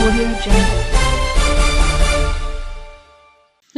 Audio Jungle.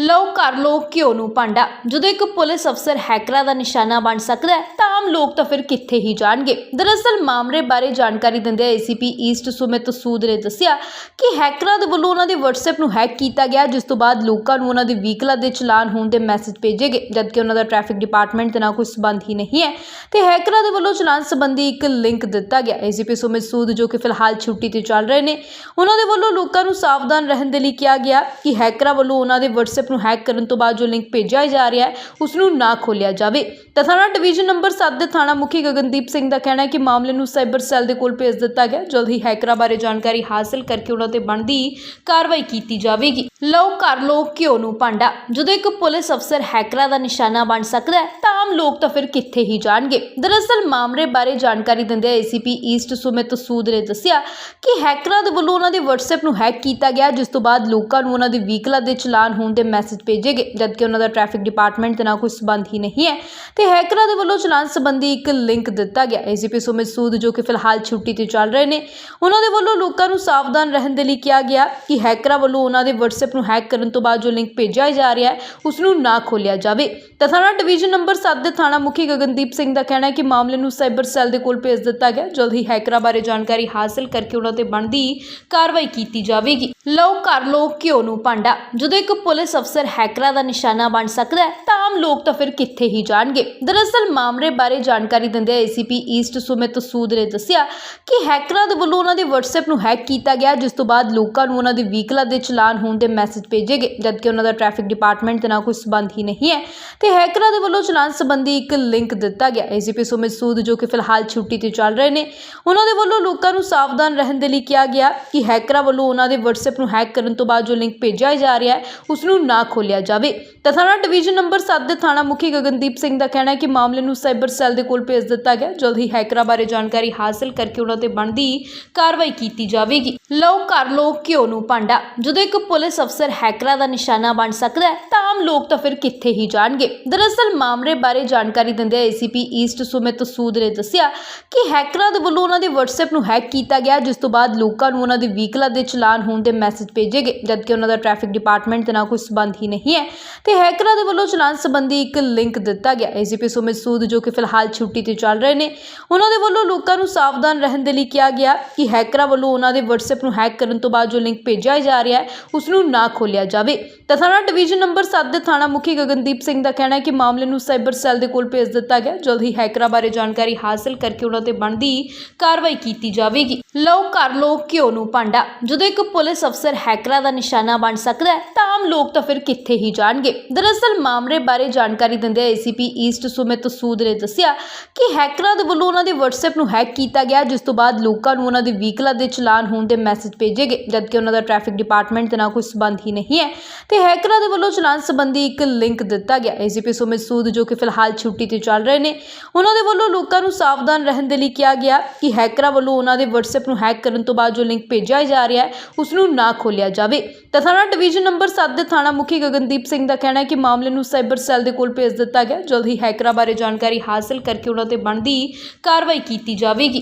ਲਓ ਕਰ ਲਓ ਘਿਓ ਨੂੰ ਭਾਂਡਾ। ਜਦੋਂ ਇੱਕ ਪੁਲਿਸ ਅਫਸਰ ਹੈਕਰਾਂ ਦਾ ਨਿਸ਼ਾਨਾ ਬਣ ਸਕਦਾ ਹੈ, ਤਾਂ ਆਮ ਲੋਕ ਤਾਂ ਫਿਰ ਕਿੱਥੇ ਹੀ ਜਾਣਗੇ? ਦਰਅਸਲ ਮਾਮਲੇ ਬਾਰੇ ਜਾਣਕਾਰੀ ਦਿੰਦੇ ਏਸੀਪੀ ਈਸਟ ਸੁਮਿਤ ਸੂਦ ਨੇ ਦੱਸਿਆ ਕਿ ਹੈਕਰਾਂ ਦੇ ਵੱਲੋਂ ਉਹਨਾਂ ਦੇ WhatsApp ਨੂੰ ਹੈਕ ਕੀਤਾ ਗਿਆ, ਜਿਸ ਤੋਂ ਬਾਅਦ ਲੋਕਾਂ ਨੂੰ ਉਹਨਾਂ ਦੇ ਵਹੀਕਲਾਂ ਦੇ ਚਲਾਨ ਹੋਣ ਦੇ ਮੈਸੇਜ ਭੇਜੇ ਗਏ, ਜਦਕਿ ਉਹਨਾਂ ਦਾ ਟ੍ਰੈਫਿਕ ਡਿਪਾਰਟਮੈਂਟ ਦੇ ਨਾਲ ਕੋਈ ਸਬੰਧ ਹੀ ਨਹੀਂ ਹੈ। ਤੇ ਹੈਕਰਾਂ ਦੇ ਵੱਲੋਂ ਚਲਾਨ ਸੰਬੰਧੀ ਇੱਕ ਲਿੰਕ ਦਿੱਤਾ ਗਿਆ ਏਸੀਪੀ ਸੁਮਿਤ ਸੂਦ, ਜੋ ਕਿ ਫਿਲਹਾਲ ਛੁੱਟੀ ਤੇ ਚੱਲ ਰਹੇ ਨੇ। ਉਹਨਾਂ ਦੇ ਵੱਲੋਂ ਲੋਕਾਂ ਨੂੰ ਸਾਵਧਾਨ ਰਹਿਣ ਦੇ ਲਈ ਕਿਹਾ ਗਿਆ ਕਿ ਹੈਕਰਾਂ ਵੱਲੋਂ ਉਹਨਾਂ ਦੇ WhatsApp ਨੂੰ ਹੈਕ ਕਰਨ ਤੋਂ ਬਾਅਦ ਜੋ ਲਿੰਕ ਭੇਜਿਆ ਜਾ ਰਿਹਾ ਹੈ ਉਸ ਨੂੰ ਨਾ ਖੋਲਿਆ ਜਾਵੇ। ਤਾਂ ਥਾਣਾ ਡਿਵੀਜ਼ਨ ਨੰਬਰ 7 ਦੇ ਥਾਣਾ ਮੁਖੀ ਗਗਨਦੀਪ ਸਿੰਘ ਦਾ ਕਹਿਣਾ ਹੈ ਕਿ ਮਾਮਲੇ ਨੂੰ ਸਾਈਬਰ ਸੈੱਲ ਦੇ ਕੋਲ ਭੇਜ ਦਿੱਤਾ ਗਿਆ, ਜਲਦ ਹੀ ਹੈਕਰਾਂ ਬਾਰੇ ਜਾਣਕਾਰੀ ਹਾਸਲ ਕਰਕੇ ਉਹਨਾਂ ਤੇ ਬਣਦੀ ਕਾਰਵਾਈ ਕੀਤੀ ਜਾਵੇਗੀ। ਲਓ ਕਰ ਲਓ ਘਿਓ ਨੂੰ ਭਾਂਡਾ। ਜਦੋਂ ਇੱਕ ਪੁਲਿਸ ਅਫਸਰ ਹੈਕਰਾਂ ਦਾ ਨਿਸ਼ਾਨਾ ਬਣ ਸਕਦਾ ਹੈ, ਤਾਂ ਆਮ ਲੋਕ ਤਾਂ ਫਿਰ ਕਿੱਥੇ ਹੀ ਜਾਣਗੇ। ਦਰਅਸਲ ਮਾਮਲੇ ਬਾਰੇ ਜਾਣਕਾਰੀ ਦਿੰਦੇ ਏਸੀਪੀ ਈਸਟ ਸੁਮਿਤ ਸੂਦ ਨੇ ਦੱਸਿਆ ਕਿ ਹੈਕਰਾਂ ਦੇ ਵੱਲੋਂ ਉਹਨਾਂ ਦੇ WhatsApp ਨੂੰ ਹੈਕ ਕੀਤਾ ਗਿਆ, ਜਿਸ ਤੋਂ ਬਾਅਦ ਲੋਕਾਂ ਨੂੰ ਉਹਨਾਂ ਦੇ ਵਹੀਕਲਾਂ ਦੇ ਚਲਾਨ ਹੋਣ ਦੇ ਮੈਸੇਜ ਭੇਜੇ ਗਏ ਜਦਕਿ ਉਹਨਾਂ ਦਾ ਟ੍ਰੈਫਿਕ ਡਿਪਾਰਟਮੈਂਟ ਦੇ ਨਾਲ ਕੋਈ ਸਬੰਧ ਹੀ ਨਹੀਂ ਹੈ। ਤੇ ਹੈਕਰਾਂ ਦੇ ਵੱਲੋਂ ਚਲਾਨ ਸੰਬੰਧੀ ਇੱਕ ਲਿੰਕ ਦਿੱਤਾ ਗਿਆ। ਏਸੀਪੀ ਸੁਮਿਤ ਸੂਦ, ਜੋ ਕਿ ਫਿਲਹਾਲ ਛੁੱਟੀ ਤੇ ਚੱਲ ਰਹੇ ਨੇ, ਉਹਨਾਂ ਦੇ ਵੱਲੋਂ ਲੋਕਾਂ ਨੂੰ ਸਾਵਧਾਨ ਰਹਿਣ ਦੇ ਲਈ ਕਿਹਾ ਗਿਆ ਕਿ ਹੈਕਰਾਂ ਵੱਲੋਂ ਉਹਨਾਂ ਦੇ WhatsApp ਨੂੰ ਹੈਕ ਕਰਨ ਤੋਂ ਬਾਅਦ ਜੋ ਲਿੰਕ ਭੇਜਿਆ ਜਾ ਰਿਹਾ ਹੈ ਉਸ ਨੂੰ ਨਾ ਖੋਲਿਆ ਜਾਵੇ। ਤਾਂ ਥਾਣਾ ਡਿਵੀਜ਼ਨ ਨੰਬਰ 7 ਦੇ ਥਾਣਾ ਮੁਖੀ ਗਗਨਦੀਪ ਸਿੰਘ ਦਾ ਕਹਿਣਾ ਹੈ ਕਿ ਮਾਮਲੇ ਨੂੰ ਸਾਈਬਰ ਸੈੱਲ ਦੇ ਕੋਲ ਭੇਜ ਦਿੱਤਾ ਗਿਆ। ਜਲਦ ਹੀ ਹੈਕਰਾਂ ਬਾਰੇ ਜਾਣਕਾਰੀ ਹਾਸਲ ਕਰਕੇ ਉਹਨਾਂ ਤੇ ਬਣਦੀ ਕਾਰਵਾਈ ਕੀਤੀ ਜਾਵੇਗੀ। ਲਓ ਕਰ ਲੋ ਘਿਓ ਨੂੰ ਭਾਂਡਾ। ਜਦੋਂ ਇੱਕ ਪੁਲਿਸ ਅਫਸਰ ਹੈਕਰਾਂ ਦਾ ਨਿਸ਼ਾਨਾ ਬਣ ਸਕਦਾ ਹੈ, ਤਾਂ ਆਮ ਲੋਕ ਤਾਂ ਫਿਰ ਕਿੱਥੇ ਹੀ ਜਾਣਗੇ? ਦਰਅਸਲ ਮਾਮਲੇ ਬਾਰੇ ਜਾਣਕਾਰੀ ਦਿੰਦੇ ਏਸੀਪੀ ਈਸਟ ਸੁਮਿਤ ਸੂਦ ਨੇ ਦੱਸਿਆ ਕਿ ਹੈਕਰਾਂ ਦੇ ਵੱਲੋਂ ਉਹਨਾਂ ਦੇ WhatsApp ਨੂੰ ਹੈਕ ਕੀਤਾ ਗਿਆ, ਜਿਸ ਤੋਂ ਬਾਅਦ ਲੋਕਾਂ ਨੂੰ ਉਹਨਾਂ ਦੇ ਵਹੀਕਲਾਂ ਦੇ ਚਲਾਨ ਹੋਣ ਦੇ ਮੈਸੇਜ ਭੇਜੇ ਗਏ ਜਦਕਿ ਉਹਨਾਂ ਦਾ ਟ੍ਰੈਫਿਕ ਡਿਪਾਰਟਮੈਂਟ ਦੇ ਨਾਲ ਕੋਈ ਸਬੰਧ ਹੀ ਨਹੀਂ ਹੈ। ਤੇ ਹੈਕਰਾਂ ਦੇ ਵੱਲੋਂ ਚਲਾਨ ਸੰਬੰਧੀ ਇੱਕ ਲਿੰਕ ਦਿੱਤਾ ਗਿਆ। ਏਸੀਪੀ ਸੁਮਿਤ ਸੂਦ, ਜੋ ਕਿ ਫਿਲਹਾਲ ਛੁੱਟੀ ਤੇ ਚੱਲ ਰਹੇ ਨੇ, ਉਹਨਾਂ ਦੇ ਵੱਲੋਂ ਲੋਕਾਂ ਨੂੰ ਸਾਵਧਾਨ ਰਹਿਣ ਦੇ ਲਈ ਕਿਹਾ ਗਿਆ ਕਿ ਹੈਕਰਾਂ ਵੱਲੋਂ ਉਹਨਾਂ ਦੇ WhatsApp ਨੂੰ ਹੈਕ ਕਰਨ ਤੋਂ ਬਾਅਦ ਜੋ ਲਿੰਕ ਭੇਜਿਆ ਜਾ ਰਿਹਾ ਹੈ ਉਸ ਨੂੰ ਨਾ ਖੋਲਿਆ ਜਾਵੇ। ਤਾਂ ਥਾਣਾ ਡਿਵੀਜ਼ਨ ਨੰਬਰ 7 ਦੇ ਥਾਣਾ ਮੁਖੀ ਗਗਨਦੀਪ ਸਿੰਘ ਦਾ ਕਹਿਣਾ ਹੈ ਕਿ ਮਾਮਲੇ ਨੂੰ ਸਾਈਬਰ ਸੈੱਲ ਦੇ ਕੋਲ ਭੇਜ ਦਿੱਤਾ ਗਿਆ, ਜਲਦ ਹੀ ਹੈਕਰਾਂ ਬਾਰੇ ਜਾਣਕਾਰੀ ਹਾਸਲ ਕਰਕੇ ਉਹਨਾਂ ਤੇ ਬਣਦੀ ਕਾਰਵਾਈ ਕੀਤੀ ਜਾਵੇਗੀ। ਲਓ ਕਰ ਲੋ ਘਿਓ ਨੂੰ ਭਾਂਡਾ। ਜਦੋਂ ਇੱਕ ਪੁਲਿਸ ਅਫਸਰ ਹੈਕਰਾਂ ਦਾ ਨਿਸ਼ਾਨਾ ਬਣ ਸਕਦਾ ਹੈ, ਤਾਂ ਆਮ ਲੋਕ ਤਾਂ ਫਿਰ ਕਿੱਥੇ ਹੀ ਜਾਣਗੇ? ਦਰਅਸਲ ਮਾਮਲੇ ਬਾਰੇ ਜਾਣਕਾਰੀ ਦਿੰਦੇ ਏਸੀਪੀ ਈਸਟ ਸੁਮਿਤ ਸੂਦ ਨੇ ਦੱਸਿਆ ਕਿ ਹੈਕਰਾਂ ਦੇ ਵੱਲੋਂ ਉਹਨਾਂ ਦੇ WhatsApp ਨੂੰ ਹੈਕ ਕੀਤਾ ਗਿਆ, ਜਿਸ ਤੋਂ ਬਾਅਦ ਲੋਕਾਂ ਨੂੰ ਉਹਨਾਂ ਦੇ ਵਹੀਕਲਾਂ ਦੇ ਚਲਾਨ ਹੋਣ ਦੇ ਮੈਸੇਜ ਭੇਜੇ ਗਏ, ਜਦਕਿ ਉਹਨਾਂ ਦਾ ਟ੍ਰੈਫਿਕ ਡਿਪਾਰਟਮੈਂਟ ਦੇ ਨਾਲ ਕੋਈ ਸਬੰਧ ਹੀ ਨਹੀਂ ਹੈ। ਤੇ ਹੈਕਰਾਂ ਦੇ ਵੱਲੋਂ ਚਲਾਨ ਸੰਬੰਧੀ ਇੱਕ ਲਿੰਕ ਦਿੱਤਾ ਗਿਆ ਏਸੀਪੀ ਸੁਮਿਤ ਸੂਦ ਜੋ ਕਿ ਫਿਲਹਾਲ ਛੁੱਟੀ ਤੇ ਚੱਲ ਰਹੇ ਨੇ। ਉਹਨਾਂ ਦੇ ਵੱਲੋਂ ਲੋਕਾਂ ਨੂੰ ਸਾਵਧਾਨ ਰਹਿਣ ਦੇ ਲਈ ਕਿਹਾ ਗਿਆ ਕਿ ਹੈਕਰਾਂ ਵੱਲੋਂ ਉਹਨਾਂ ਦੇ WhatsApp ਨੂੰ ਹੈਕ ਕਰਨ ਤੋਂ ਬਾਅਦ ਜੋ ਲਿੰਕ ਭੇਜਿਆ ਜਾ ਰਿਹਾ ਹੈ ਉਸ ਨੂੰ ਨਾ ਖੋਲਿਆ ਜਾਵੇ। ਤਾਂ ਥਾਣਾ ਡਿਵੀਜ਼ਨ ਨੰਬਰ 7 ਦੇ ਥਾਣਾ ਮੁਖੀ ਗਗਨਦੀਪ ਸਿੰਘ ਦਾ ਕਹਿਣਾ ਹੈ ਕਿ ਮਾਮਲੇ ਨੂੰ ਸਾਈਬਰ ਸੈੱਲ ਦੇ ਕੋਲ ਭੇਜ ਦਿੱਤਾ ਗਿਆ। ਜਲਦ ਹੀ ਹੈਕਰਾਂ ਬਾਰੇ ਜਾਣਕਾਰੀ ਹਾਸਲ ਕਰਕੇ ਉਹਨਾਂ ਤੇ ਬਣਦੀ ਕਾਰਵਾਈ ਕੀਤੀ ਜਾਵੇਗੀ। ਲਓ ਕਰ ਲੋ ਘਿਓ ਨੂੰ ਭਾਂਡਾ। ਜਦੋਂ ਇੱਕ ਪੁਲਿਸ ਅਫਸਰ ਹੈਕਰਾਂ ਦਾ ਨਿਸ਼ਾਨਾ ਬਣ ਸਕਦਾ ਹੈ, ਤਾਂ ਆਮ ਲੋਕ ਤਾਂ ਫਿਰ ਕਿੱਥੇ ਹੀ ਜਾਣਗੇ? ਦਰਅਸਲ ਮਾਮਲੇ ਬਾਰੇ ਜਾਣਕਾਰੀ ਦਿੰਦੇ ਏਸੀਪੀ ਈਸਟ ਸੁਮਿਤ ਸੂਦ ਨੇ ਦੱਸਿਆ ਕਿ ਹੈਕਰਾਂ ਦੇ ਵੱਲੋਂ ਉਹਨਾਂ ਦੇ WhatsApp ਨੂੰ ਹੈਕ ਕੀਤਾ ਗਿਆ, ਜਿਸ ਤੋਂ ਬਾਅਦ ਲੋਕਾਂ ਨੂੰ ਉਹਨਾਂ ਦੇ ਵਹੀਕਲਾਂ ਦੇ ਚਲਾਨ ਹੋਣ ਦੇ ਮੈਸੇਜ ਭੇਜੇ ਗਏ ਜਦਕਿ ਉਹਨਾਂ ਦਾ ਟ੍ਰੈਫਿਕ ਡਿਪਾਰਟਮੈਂਟ ਦੇ ਨਾਲ ਕੋਈ ਸਬੰਧ ਹੀ ਨਹੀਂ ਹੈ। ਤੇ ਹੈਕਰਾਂ ਦੇ ਵੱਲੋਂ ਚਲਾਨ ਸੰਬੰਧੀ ਇੱਕ ਲਿੰਕ ਦਿੱਤਾ ਗਿਆ। ਏਸੀਪੀ ਸੁਮਿਤ ਸੂਦ, ਜੋ ਕਿ ਫਿਲਹਾਲ ਛੁੱਟੀ ਤੇ ਚੱਲ ਰਹੇ ਨੇ, ਉਹਨਾਂ ਦੇ ਵੱਲੋਂ ਲੋਕਾਂ ਨੂੰ ਸਾਵਧਾਨ ਰਹਿਣ ਦੇ ਲਈ ਕਿਹਾ ਗਿਆ ਕਿ ਹੈਕਰਾਂ ਵੱਲੋਂ ਉਹਨਾਂ ਦੇ WhatsApp ਨੂੰ ਹੈਕ ਕਰਨ ਤੋਂ ਬਾਅਦ ਜੋ ਲਿੰਕ ਭੇਜਿਆ ਜਾ ਰਿਹਾ ਹੈ ਉਸ ਨੂੰ ਨਾ ਖੋਲਿਆ ਜਾਵੇ। ਤਾਂ ਥਾਣਾ ਡਿਵੀਜ਼ਨ ਨੰਬਰ 7 ਦੇ ਥਾਣਾ ਮੁਖੀ ਗਗਨਦੀਪ ਸਿੰਘ ਦਾ ਕਹਿਣਾ ਹੈ ਕਿ ਮਾਮਲੇ ਨੂੰ ਸਾਈਬਰ ਸੈੱਲ ਦੇ ਕੋਲ ਭੇਜ ਦਿੱਤਾ ਗਿਆ। ਜਲਦ ਹੀ ਹੈਕਰਾਂ ਬਾਰੇ ਜਾਣਕਾਰੀ ਹਾਸਲ ਕਰਕੇ ਉਹਨਾਂ ਤੇ ਬਣਦੀ ਕਾਰਵਾਈ ਕੀਤੀ ਜਾਵੇਗੀ।